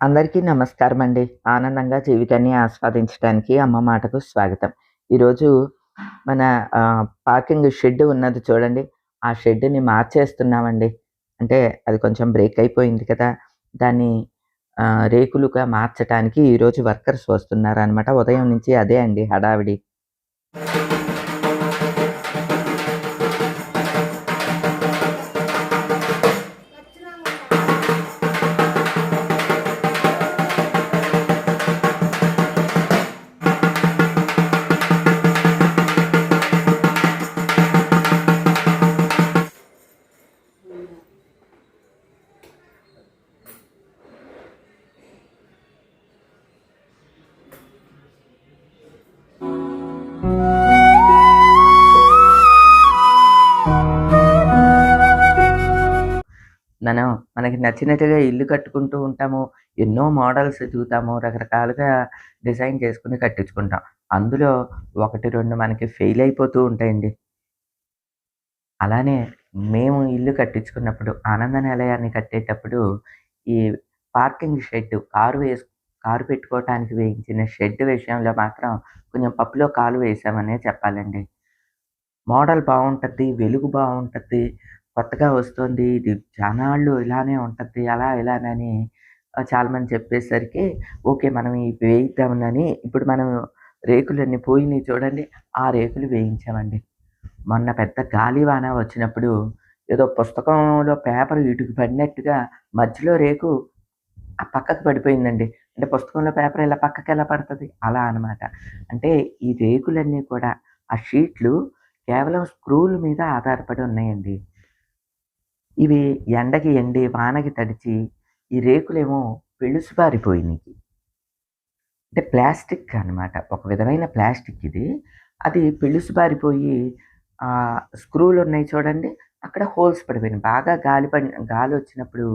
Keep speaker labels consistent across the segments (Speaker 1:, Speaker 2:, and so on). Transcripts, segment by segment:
Speaker 1: అందరికీ నమస్కారం అండి. ఆనందంగా జీవితాన్ని ఆస్వాదించడానికి అమ్మ మాటకు స్వాగతం. ఈరోజు మన పార్కింగ్ షెడ్ ఉన్నది చూడండి. ఆ షెడ్‌ని మార్చేస్తున్నామండి. అంటే అది కొంచెం బ్రేక్ అయిపోయింది కదా! దాన్ని రేకులుగా మార్చటానికి ఈరోజు వర్కర్స్ వస్తున్నారనమాట. ఉదయం నుంచి అదే అండి హడావిడి. మనకి నచ్చినట్టుగా ఇల్లు కట్టుకుంటూ ఉంటాము. ఎన్నో మోడల్స్ ఎతుకుతాము. రకరకాలుగా డిజైన్ చేసుకొని కట్టించుకుంటాం. అందులో 1, 2 మనకి ఫెయిల్ అయిపోతూ ఉంటాయండి. అలానే మేము ఇల్లు కట్టించుకున్నప్పుడు ఆనంద నిలయాన్ని కట్టేటప్పుడు ఈ పార్కింగ్ షెడ్ కారు వేసు కారు పెట్టుకోవటానికి వేయించిన షెడ్ విషయంలో మాత్రం కొంచెం పప్పులో కాలు వేసామనే చెప్పాలండి. మోడల్ బాగుంటుంది వెలుగు బాగుంటుంది కొత్తగా వస్తుంది ఇది చానాళ్ళు ఇలానే ఉంటుంది అలా ఇలానని చాలామంది చెప్పేసరికి ఓకే. మనం ఇవి వేయిద్దామనని ఇప్పుడు మనం రేకులన్నీ పోయినాయి చూడండి. ఆ రేకులు వేయించామండి. మొన్న పెద్ద గాలివాన వచ్చినప్పుడు ఏదో పుస్తకంలో పేపర్ ఇటుకు పడినట్టుగా మధ్యలో రేకు ఆ పక్కకు పడిపోయిందండి. అంటే పుస్తకంలో పేపర్ ఇలా పక్కకి ఎలా పడుతుంది అలా అనమాట. అంటే ఈ రేకులన్నీ కూడా ఆ షీట్లు కేవలం స్క్రూల మీద ఆధారపడి ఉన్నాయండి. ఇవి ఎండకి ఎండి, వానకి తడిచి ఈ రేకులేమో పెళుసుబారిపోయినాయి అంటే ప్లాస్టిక్ అనమాట. ఒక విధమైన ప్లాస్టిక్ ఇది. అది పెళుసుబారిపోయి స్క్రూలు ఉన్నాయి చూడండి. అక్కడ హోల్స్ పడిపోయినాయి. బాగా గాలి పడిన గాలొచ్చినప్పుడు,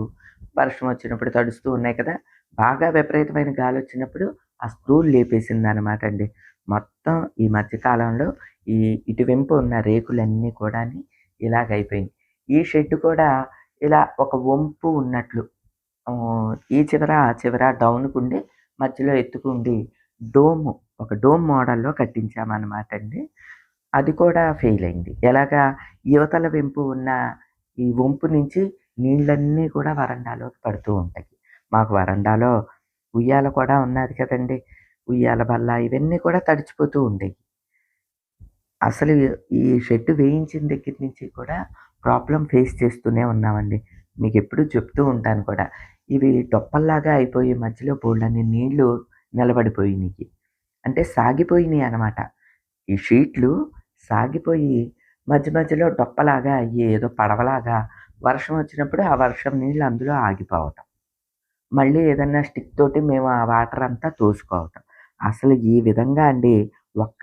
Speaker 1: వర్షం వచ్చినప్పుడు తడుస్తూ ఉన్నాయి కదా! బాగా విపరీతమైన గాలి వచ్చినప్పుడు ఆ స్క్రూలు లేపేసింది అనమాట అండి. మొత్తం ఈ మధ్యకాలంలో ఈ ఇటువెంపు ఉన్న రేకులన్నీ కూడా ఇలాగైపోయింది ఈ షెడ్ కూడా ఇలా ఒక వంపు ఉన్నట్లు ఈ చివర, ఆ చివర డౌన్‌కుండి మధ్యలో ఎత్తుకుండి డోము ఒక డోమ్ మోడల్‌లో కట్టించామన్నమాట అండి. అది కూడా ఫెయిల్ అయింది. ఎలాగా యువతల వెంపు ఉన్న ఈ వంపు నుంచి నీళ్ళన్నీ కూడా వరండాలోకి పడుతూ ఉంటాయి. మాకు వరండాలో ఉయ్యాల కూడా ఉన్నది కదండీ! ఉయ్యాల బల్ల ఇవన్నీ కూడా తడిచిపోతూ ఉండేవి అసలు ఈ షెడ్ వేయించిన దగ్గర నుంచి కూడా ప్రాబ్లం ఫేస్ చేస్తూనే ఉన్నామండి. మీకెప్పుడూ చెప్తూ ఉంటాను కూడా. ఇవి డొప్పల్లాగా అయిపోయి మధ్యలో బోళ్ళని నీళ్ళు నిలబడిపోయినాయి అంటే సాగిపోయినాయి అనమాట. ఈ షీట్లు సాగిపోయి మధ్య మధ్యలో డొప్పలాగా అయ్యి ఏదో పడవలాగా వర్షం వచ్చినప్పుడు ఆ వర్షం నీళ్ళు అందులో ఆగిపోవటం. మళ్ళీ ఏదన్నా స్టిక్ తోటి మేము ఆ వాటర్ అంతా తోసుకోవటం. అసలు ఈ విధంగా అండి ఒక్క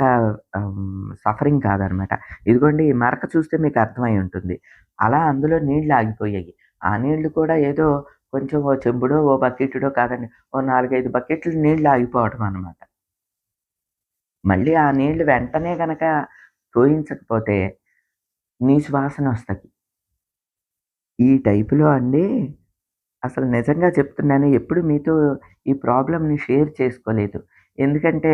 Speaker 1: సఫరింగ్ కాదనమాట. ఇదిగోండి ఈ మరక చూస్తే మీకు అర్థమై ఉంటుంది. అలా అందులో నీళ్ళు ఆగిపోయాయి. ఆ నీళ్ళు కూడా ఏదో కొంచెం ఓ చెంబుడో, ఓ బకెట్డో కాదండి. ఓ 4, 5 బకెట్లు నీళ్ళు ఆగిపోవడం అనమాట. మళ్ళీ ఆ నీళ్ళు వెంటనే గనక తోయించకపోతే నీసు వస్తుంది ఈ టైపులో అండి అసలు నిజంగా చెప్తున్నాను ఎప్పుడు మీతో ఈ ప్రాబ్లమ్‌ని షేర్ చేసుకోలేదు. ఎందుకంటే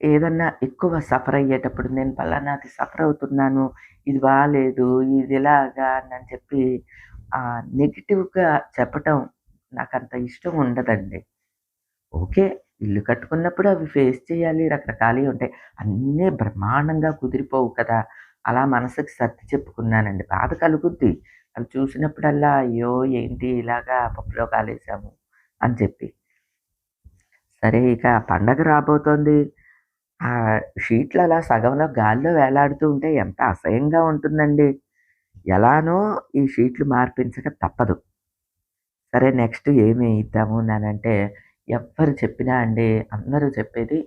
Speaker 1: ఏదన్నా ఎక్కువ సఫర్ అయ్యేటప్పుడు నేను పలానాది సఫర్ అవుతున్నాను. ఇది బాగాలేదు ఇది ఇలాగా అని చెప్పి ఆహ్, చెప్పటం చెప్పటం అంత ఇష్టం ఉండదండి. ఓకే. ఇల్లు కట్టుకున్నప్పుడు అవి ఫేస్ చేయాలి. రకరకాలయి ఉంటాయి. అన్నీ బ్రహ్మాండంగా కుదిరిపోవు కదా! అలా మనసుకి సర్ది చెప్పుకున్నానండి. బాధ కలుగుద్ది. అవి చూసినప్పుడల్లా అయ్యో! ఏంటి ఇలాగా పప్పులో కాలేసాము అని చెప్పి. సరే ఇక పండగ రాబోతోంది. ఆ షీట్లు అలా సగంలో గాల్లో వేలాడుతూ ఉంటే ఎంత అసహ్యంగా ఉంటుందండి. ఎలానో ఈ షీట్లు మార్పించక తప్పదు. సరే నెక్స్ట్ ఏమి ఇద్దాము అంటే ఎవ్వరు చెప్పినా అండి అందరూ చెప్పేది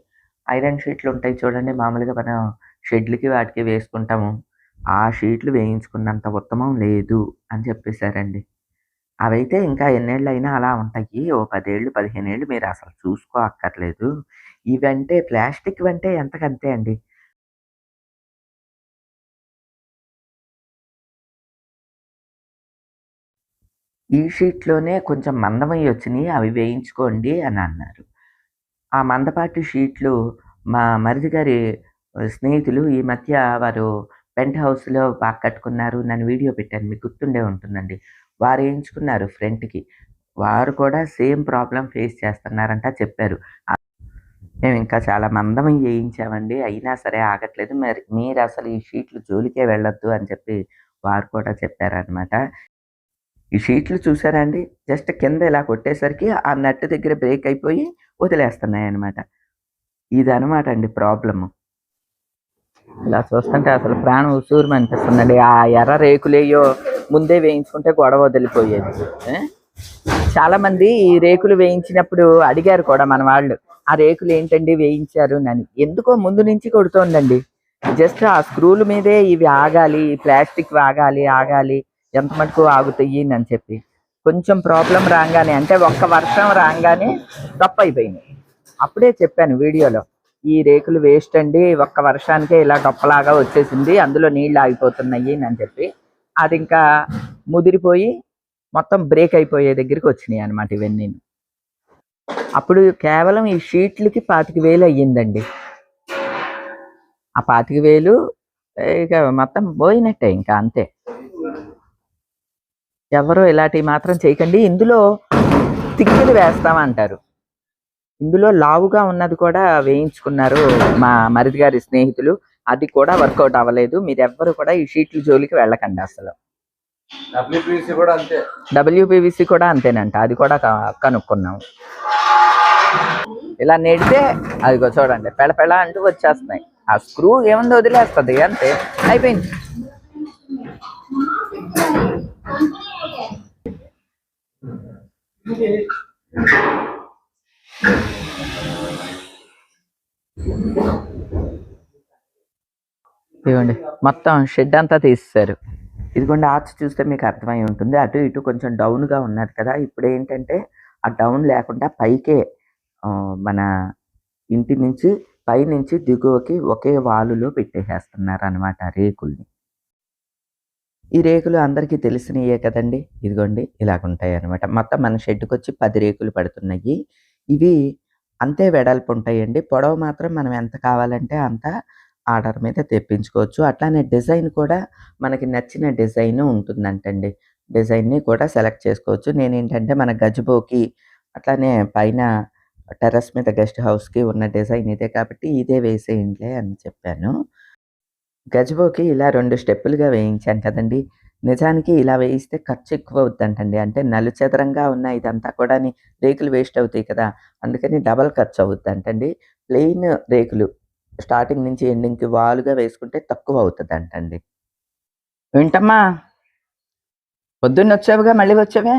Speaker 1: ఐరన్ షీట్లు ఉంటాయి చూడండి. మామూలుగా మనం షెడ్‌లకి వాటికి వేసుకుంటాము. ఆ షీట్లు వేయించుకున్నంత ఉత్తమం లేదు అని చెప్పేసారండి. అవైతే ఇంకా ఎన్నేళ్ళైనా అలా ఉంటాయి. ఓ 10 ఏళ్ళు, మీరు అసలు చూసుకో అక్కర్లేదు. ఇవంటే ప్లాస్టిక్‌వంటే ఎంతకంతే అండి. ఈ షీట్‌లోనే కొంచెం మందమై వచ్చినాయి అవి వేయించుకోండి అని అన్నారు. ఆ మందపాటి షీట్లు మా మరిది గారి స్నేహితులు ఈ మధ్య వారు పెంట్ హౌస్‌లో బాగా కట్టుకున్నారు. నన్ను వీడియో పెట్టాను. మీకు గుర్తుండే ఉంటుందండి. వారు వేయించుకున్నారు ఫ్రంట్‌కి. వారు కూడా సేమ్ ప్రాబ్లం ఫేస్ చేస్తున్నారంట చెప్పారు. మేము ఇంకా చాలా మందం చేయించామండి అయినా సరే ఆగట్లేదు. మరి మీరు అసలు ఈ షీట్లు జోలికే వెళ్ళొద్దు అని చెప్పి వారు కూడా చెప్పారనమాట. ఈ షీట్లు చూసారండి జస్ట్ కింద ఇలా కొట్టేసరికి ఆ నట్టు దగ్గర బ్రేక్ అయిపోయి వదిలేస్తున్నాయన్నమాట. ఇదనమాట అండి ప్రాబ్లము. ఇలా చూస్తుంటే అసలు ప్రాణం ఉసూరుమనిపిస్తుందండి. ఆ ఎర్ర రేకులేయో ముందే వేయించుకుంటే గొడవ వదిలిపోయేది. చాలామంది ఈ రేకులు వేయించినప్పుడు అడిగారు కూడా మన వాళ్ళు. ఆ రేకులు ఏంటండి వేయించారు అని. ఎందుకో ముందు నుంచి కొడుతోందండి. జస్ట్ ఆ స్క్రూల మీదే ఇవి ఆగాలి. ప్లాస్టిక్ ఆగాలి, ఆగాలి. ఎంత మటుకు ఆగుతాయి అని చెప్పి. కొంచెం ప్రాబ్లం రాగానే అంటే ఒక్క వర్షం రాగానే రాంగానే డొప్పయిపోయినాయి. అప్పుడే చెప్పాను వీడియోలో. ఈ రేకులు వేస్ట్ అండి. ఒక్క వర్షానికే ఇలా డొప్పలాగా వచ్చేసింది. అందులో నీళ్ళు ఆగిపోతున్నాయి అని చెప్పి. అది ఇంకా ముదిరిపోయి మొత్తం బ్రేక్ అయిపోయే దగ్గరికి వచ్చినాయి అనమాట ఇవన్నీ అప్పుడు కేవలం ఈ షీట్లకి 25,000 అయ్యిందండి. ఆ 25,000 ఇక మొత్తం పోయినట్టే ఇంకా అంతే. ఎవరు ఇలాంటివి మాత్రం చేయకండి. ఇందులో తిక్కులు వేస్తామంటారు. ఇందులో లావుగా ఉన్నది కూడా వేయించుకున్నారు మా మరిది గారి స్నేహితులు. అది కూడా వర్కౌట్ అవ్వలేదు. మీరెవ్వరు కూడా ఈ షీట్లు జోలికి వెళ్ళకండి అసలు.
Speaker 2: డబ్ల్యూపీసీ కూడా అంతే
Speaker 1: డబ్ల్యూపీవీసీ కూడా అంతేనంట. అది కూడా కనుక్కున్నాం. ఇలా నెడితే అదిగో చూడండి పెళ అంటూ వచ్చేస్తున్నాయి. ఆ స్క్రూ ఏముంది వదిలేస్తుంది అంతే. అయిపోయింది. ఇవ్వండి మొత్తం షెడ్ అంతా తీసేశారు. ఇదిగోండి ఆర్చ్ చూస్తే మీకు అర్థమై ఉంటుంది. అటు ఇటు కొంచెం డౌన్‌గా ఉన్నది కదా! ఇప్పుడు ఏంటంటే ఆ డౌన్ లేకుండా పైకే మన ఇంటి నుంచి పైనుంచి దిగువకి ఒకే వాలులో పెట్టేసేస్తున్నారు అనమాట రేకుల్ని. ఈ రేకులు అందరికీ తెలిసినయే కదండి ఇదిగోండి ఇలాగుంటాయన్నమాట. మొత్తం మన షెడ్‌కొచ్చి 10 రేకులు పడుతున్నాయి. ఇవి అంతే వెడల్పు ఉంటాయండి. పొడవు మాత్రం మనం ఎంత కావాలంటే అంత ఆర్డర్ మీద తెప్పించుకోవచ్చు. అట్లానే డిజైన్ కూడా మనకి నచ్చిన డిజైన్ ఉంటుందంటండి. డిజైన్‌ని కూడా సెలెక్ట్ చేసుకోవచ్చు. నేను ఏంటంటే మన గజబోకి అట్లానే పైన టెర్రస్ మీద గెస్ట్ హౌస్‌కి ఉన్న డిజైన్ ఇదే కాబట్టి ఇదే వేసేయండిలే అని చెప్పాను. గజబోకి ఇలా రెండు స్టెప్పులుగా వేయించాను కదండీ! నిజానికి ఇలా వేయిస్తే ఖర్చు ఎక్కువ అవుతుందంటండి అంటే నలుచదరంగా ఉన్న ఇదంతా కూడా రేకులు వేస్ట్ అవుతాయి కదా! అందుకని డబల్ ఖర్చు అవుద్దంటండి. ప్లెయిన్ రేకులు స్టార్టింగ్ నుంచి ఎండింగ్‌కి వాలుగా వేసుకుంటే తక్కువ అవుతుంది అంటండి ఏంటమ్మా? పొద్దున్నొచ్చావుగా మళ్ళీ వచ్చావే?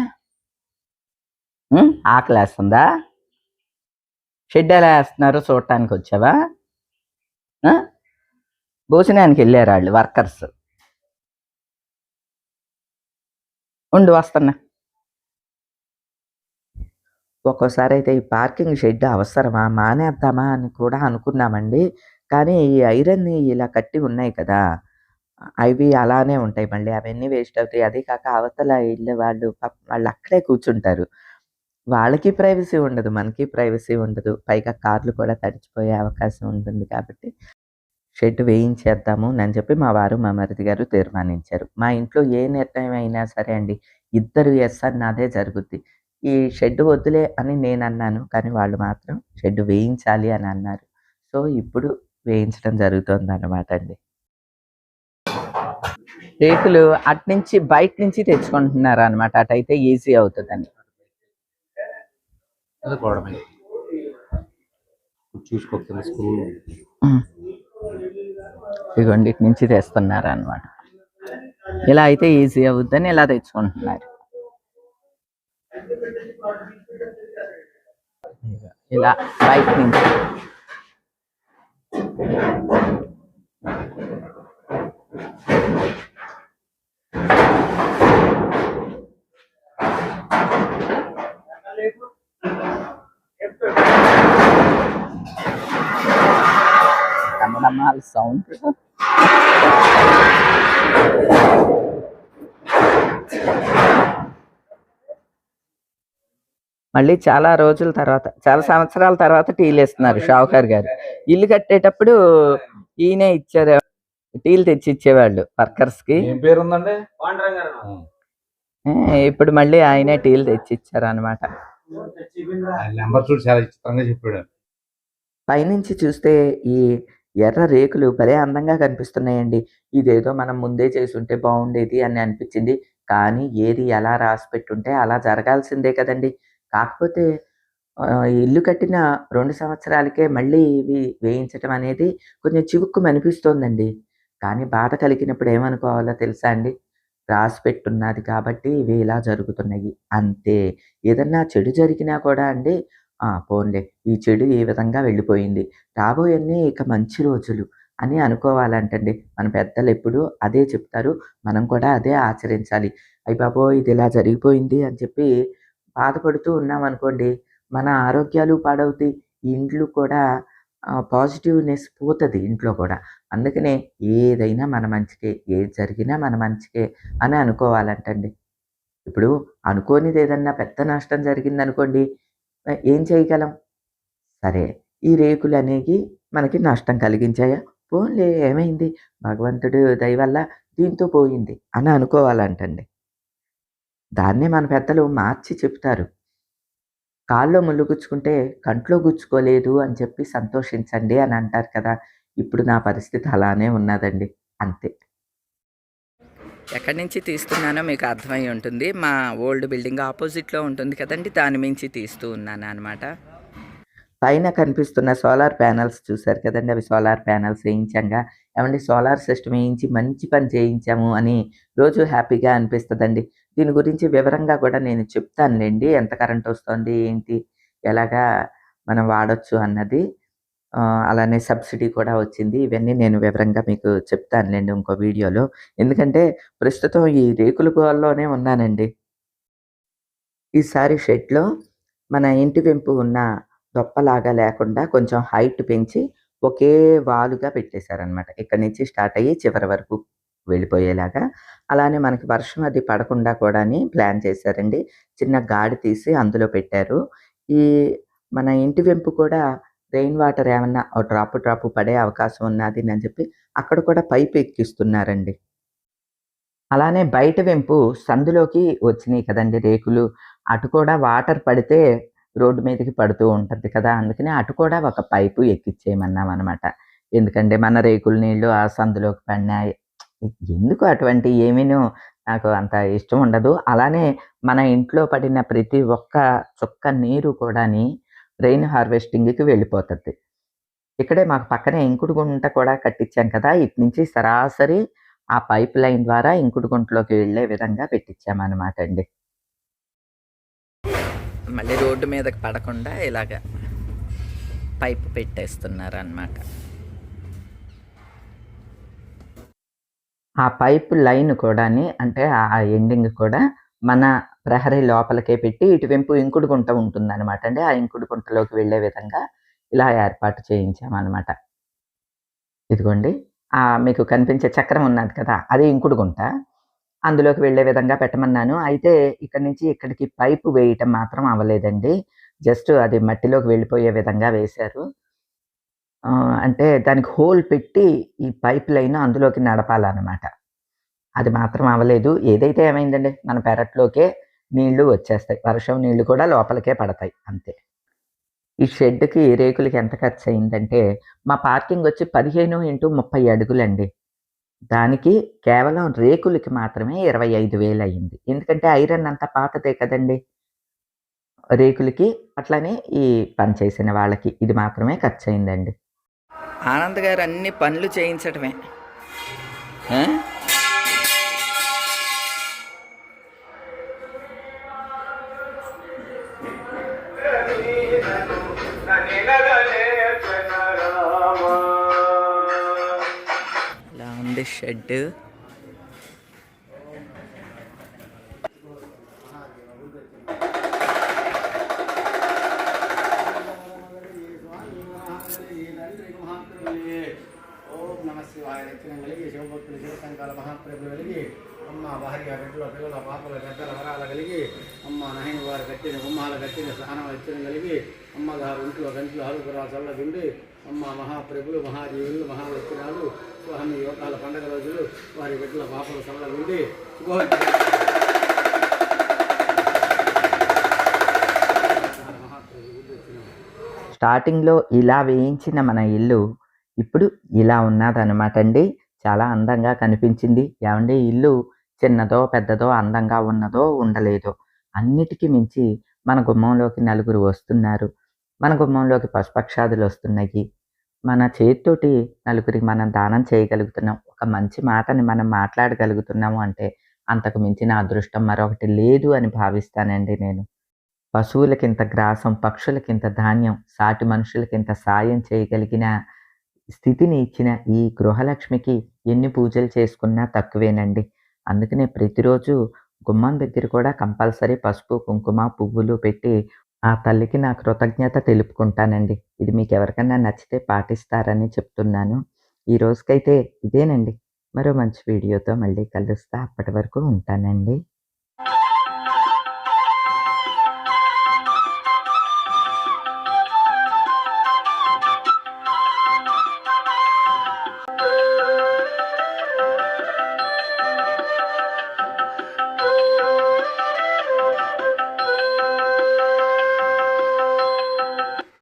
Speaker 1: ఆకలి ఆకలేస్తుందా? షెడ్ ఎలా వేస్తున్నారో చూడటానికి వచ్చావా భోజనానికి వెళ్ళారు వాళ్ళు వర్కర్స్. ఉండు వస్తున్నా. ఒక్కోసారైతే ఈ పార్కింగ్ షెడ్ అవసరమా? మానేద్దామా? అని కూడా అనుకున్నామండి. కానీ ఈ ఐరన్‌ని ఇలా కట్టి ఉన్నాయి కదా! అవి అలానే ఉంటాయి మళ్ళీ. అవన్నీ వేస్ట్ అవుతాయి. అదే కాక అవతల ఇల్లు వాళ్ళు వాళ్ళు అక్కడే కూర్చుంటారు. వాళ్ళకి ప్రైవసీ ఉండదు. మనకి ప్రైవసీ ఉండదు. పైగా కార్లు కూడా తడిచిపోయే అవకాశం ఉంటుంది కాబట్టి షెడ్ వేయించేద్దాము అని చెప్పి మా వారు, మా మరిది గారు తీర్మానించారు. మా ఇంట్లో ఏ నిర్ణయం అయినా సరే అండి ఇద్దరు ఎస్ అన్నదే జరుగుద్ది. ఈ షెడ్ వద్దులే అని నేనన్నాను. కానీ వాళ్ళు మాత్రం షెడ్ వేయించాలి అని అన్నారు. సో, ఇప్పుడు వేయించడం జరుగుతోందనమాట అండి. రేకులు అటునుంచి బయట నుంచి తెచ్చుకుంటున్నారనమాట. అటైతే ఈజీ అవుతదని. ఇదిగోండి ఇటు నుంచి తెస్తున్నారనమాట. ఇలా అయితే ఈజీ అవుద్దని ఇలా తెచ్చుకుంటున్నారు. ఇలా బయట నుంచి. డమడమాల సౌండ్. మళ్ళీ చాలా రోజుల తర్వాత చాలా సంవత్సరాల తర్వాత టీలు ఇస్తున్నారు షావుకార్ గారు. ఇల్లు కట్టేటప్పుడు ఈయనే ఇచ్చారు టీలు తెచ్చి ఇచ్చేవాళ్ళు వర్కర్స్కి
Speaker 2: ఏం పేరు ఉందండి
Speaker 1: ఏ, ఇప్పుడు మళ్ళీ ఆయనే టీలు తెచ్చి ఇచ్చారు అనమాట పైనుంచి చూస్తే ఈ ఎర్ర రేకులు భలే అందంగా కనిపిస్తున్నాయండి. ఇదేదో మనం ముందే చేసుంటే బాగుండేది అని అనిపించింది. కానీ ఏది ఎలా రాసి పెట్టుంటే అలా జరగాల్సిందే కదండి. కాకపోతే ఇల్లు కట్టిన రెండు సంవత్సరాలకే మళ్ళీ ఇవి వేయించటం అనేది కొంచెం చివుక్కు అనిపిస్తోందండి కానీ బాధ కలిగినప్పుడు ఏమనుకోవాలో తెలుసా అండి? రాసి పెట్టున్నది కాబట్టి ఇవి ఇలా జరుగుతున్నాయి. అంతే. ఏదన్నా చెడు జరిగినా కూడా అండి పోన్లే. ఈ చెడు ఈ విధంగా వెళ్ళిపోయింది. రాబోయన్నీ ఇక మంచి రోజులు అని అనుకోవాలంటండి. మన పెద్దలు ఎప్పుడు అదే చెప్తారు. మనం కూడా అదే ఆచరించాలి. అయ్యి బాబో ఇది ఇలా జరిగిపోయింది అని చెప్పి బాధపడుతూ ఉన్నాం అనుకోండి మన ఆరోగ్యాలు పాడవుతాయి ఇండ్లు కూడా పాజిటివ్నెస్ పోతుంది ఇంట్లో కూడా. అందుకనే ఏదైనా మన మంచికే ఏది జరిగినా మన మంచికే అని అనుకోవాలంటండి. ఇప్పుడు అనుకోనిది ఏదన్నా పెద్ద నష్టం జరిగింది అనుకోండి ఏం చేయగలం? సరే ఈ రేకులు అనేవి మనకి నష్టం కలిగించాయా? పోన్లే ఏమైంది? భగవంతుడు దయ వల్ల దీంతో పోయింది అని అనుకోవాలంటండి. దాన్నే మన పెద్దలు మార్చి చెప్తారు కాల్లో ముళ్ళు గుచ్చుకుంటే కంట్లో గుచ్చుకోలేదు అని చెప్పి సంతోషించండి అని అంటారు కదా ఇప్పుడు నా పరిస్థితి అలానే ఉన్నదండి అంతే. ఎక్కడి నుంచి తీస్తున్నానో మీకు అర్థమై ఉంటుంది. మా ఓల్డ్ బిల్డింగ్ ఆపోజిట్లో ఉంటుంది కదండి దాని మించి తీస్తూ ఉన్నాను అనమాట పైన కనిపిస్తున్న సోలార్ ప్యానల్స్ చూసారు కదండి అవి సోలార్ ప్యానల్స్ వేయించాంగా. ఏమండి సోలార్ సిస్టమ్ వేయించి మంచి పని చేయించాము అని రోజు హ్యాపీగా అనిపిస్తుందండి. దీని గురించి వివరంగా కూడా నేను చెప్తానులేండి. ఎంత కరెంట్ వస్తుంది ఏంటి ఎలాగా మనం వాడొచ్చు అన్నది అలానే సబ్సిడీ కూడా వచ్చింది. ఇవన్నీ నేను వివరంగా మీకు చెప్తానులేండి ఇంకో వీడియోలో. ఎందుకంటే ప్రస్తుతం ఈ రేకుల గోల్లోనే ఉన్నానండి. ఈసారి షెడ్లో మన ఇంటి వెంపు ఉన్న దొప్పలాగా లేకుండా కొంచెం హైట్ పెంచి ఒకే వాలుగా పెట్టేశారనమాట ఇక్కడి నుంచి స్టార్ట్ అయ్యి చివరి వరకు. వెళ్ళిపోయేలాగా. అలానే మనకి వర్షం అది పడకుండా కూడా ప్లాన్ చేశారండి. చిన్న గాడి తీసి అందులో పెట్టారు. ఈ మన ఇంటి వెంపు కూడా రెయిన్ వాటర్ ఏమన్నా డ్రాప్ డ్రాప్ పడే అవకాశం ఉన్నది అని చెప్పి అక్కడ కూడా పైపు ఎక్కిస్తున్నారండి. అలానే బయట వెంపు సందులోకి వచ్చినాయి కదండి రేకులు. అటు కూడా వాటర్ పడితే రోడ్డు మీదకి పడుతూ ఉంటుంది కదా అందుకని అటు కూడా ఒక పైపు ఎక్కిచ్చేయమన్నాం అనమాట ఎందుకంటే మన రేకుల నీళ్ళు ఆ సందులోకి పడినాయి. ఎందుకు అటువంటి ఏమీనూ నాకు అంత ఇష్టం ఉండదు. అలానే మన ఇంట్లో పడిన ప్రతి ఒక్క చుక్క నీరు కూడాని రెయిన్ హార్వెస్టింగ్కి వెళ్ళిపోతుంది. ఇక్కడే మాకు పక్కనే ఇంకుడు గుంట కూడా కట్టించాం కదా ఇటు నుంచి సరాసరి ఆ పైప్ లైన్ ద్వారా ఇంకుడు గుంటలోకి వెళ్ళే విధంగా పెట్టించామన్నమాట అండి. మళ్ళీ రోడ్డు మీదకి పడకుండా ఇలాగ పైప్ పెట్టేస్తున్నారు అన్నమాట ఆ పైప్ లైన్ కూడాని అంటే ఆ ఎండింగ్ కూడా మన ప్రహరీ లోపలికే పెట్టి ఇటువైపు ఇంకుడు గుంట ఉంటుంది అనమాట అండి ఆ ఇంకుడు గుంటలోకి వెళ్ళే విధంగా ఇలా ఏర్పాటు చేయించామన్నమాట. ఇదిగోండి. ఆ మీకు కనిపించే చక్రం ఉన్నది కదా అది ఇంకుడు గుంట అందులోకి వెళ్ళే విధంగా పెట్టమన్నాను. అయితే ఇక్కడ నుంచి ఇక్కడికి పైపు వేయటం మాత్రం అవ్వలేదండి. జస్ట్ అది మట్టిలోకి వెళ్ళిపోయే విధంగా వేశారు. అంటే దానికి హోల్ పెట్టి ఈ పైప్ లైన్ అందులోకి నడపాలన్నమాట. అది మాత్రం అవ్వలేదు. ఏదైతే ఏమైందండి? మన పెరట్లోకే నీళ్ళు వచ్చేస్తాయి. వర్షం నీళ్ళు కూడా లోపలికే పడతాయి. అంతే. ఈ షెడ్కి రేకులకి ఎంత ఖర్చు అయిందంటే మా పార్కింగ్ వచ్చి పదిహేను ఇంటూ ముప్పై అడుగులండి. దానికి కేవలం రేకులకి మాత్రమే ఇరవై ఐదు వేలు అయింది ఎందుకంటే ఐరన్ అంతా పాతదే కదండి. రేకులకి అట్లనే ఈ పని చేసిన వాళ్ళకి ఇది మాత్రమే ఖర్చు అయిందండి. ఆనంద్ గారు అన్ని పనులు చేయించడమే ఇలా ఉంది షెడ్
Speaker 3: కట్టిన గుమ్మాల కట్టిన స్నానం ఇచ్చిన కలిగి అమ్మగారు ఇంట్లో గంటలు హరుకురా చల్లదుండి అమ్మ మహాప్రభులు మహాజీవులు మహావ్యక్తురాలు స్వామి యువకాల పండగ రోజులు వారి బిడ్డల పాపల చల్లదుండి శుభోదయం
Speaker 1: స్టార్టింగ్లో ఇలా వేయించిన మన ఇల్లు ఇప్పుడు ఇలా ఉన్నదనమాట అండి. చాలా అందంగా కనిపించింది. ఏమండి? ఇల్లు చిన్నదో పెద్దదో అందంగా ఉన్నదో ఉండలేదో. అన్నిటికీ మించి మన గుమ్మంలోకి నలుగురు వస్తున్నారు. మన గుమ్మంలోకి పశుపక్షాదులు వస్తున్నాయి. మన చేతితోటి నలుగురికి మనం దానం చేయగలుగుతున్నాం. ఒక మంచి మాటని మనం మాట్లాడగలుగుతున్నాము అంటే అంతకు మించిన అదృష్టం మరొకటి లేదు అని భావిస్తానండి నేను. పశువులకింత గ్రాసం పక్షులకింత ధాన్యం సాటి మనుషులకింత సాయం చేయగలిగిన స్థితిని ఇచ్చిన ఈ గృహలక్ష్మికి ఎన్ని పూజలు చేసుకున్నా తక్కువేనండి. అందుకనే ప్రతిరోజు గుమ్మం దగ్గర కూడా కంపల్సరీ పసుపు కుంకుమ పువ్వులు పెట్టి ఆ తల్లికి నా కృతజ్ఞత తెలుపుకుంటానండి. ఇది మీకు ఎవరికైనా నచ్చితే పాటిస్తారని చెప్తున్నాను. ఈ రోజుకైతే ఇదేనండి. మరో మంచి వీడియోతో మళ్ళీ కలుస్తా. అప్పటి వరకు ఉంటానండి.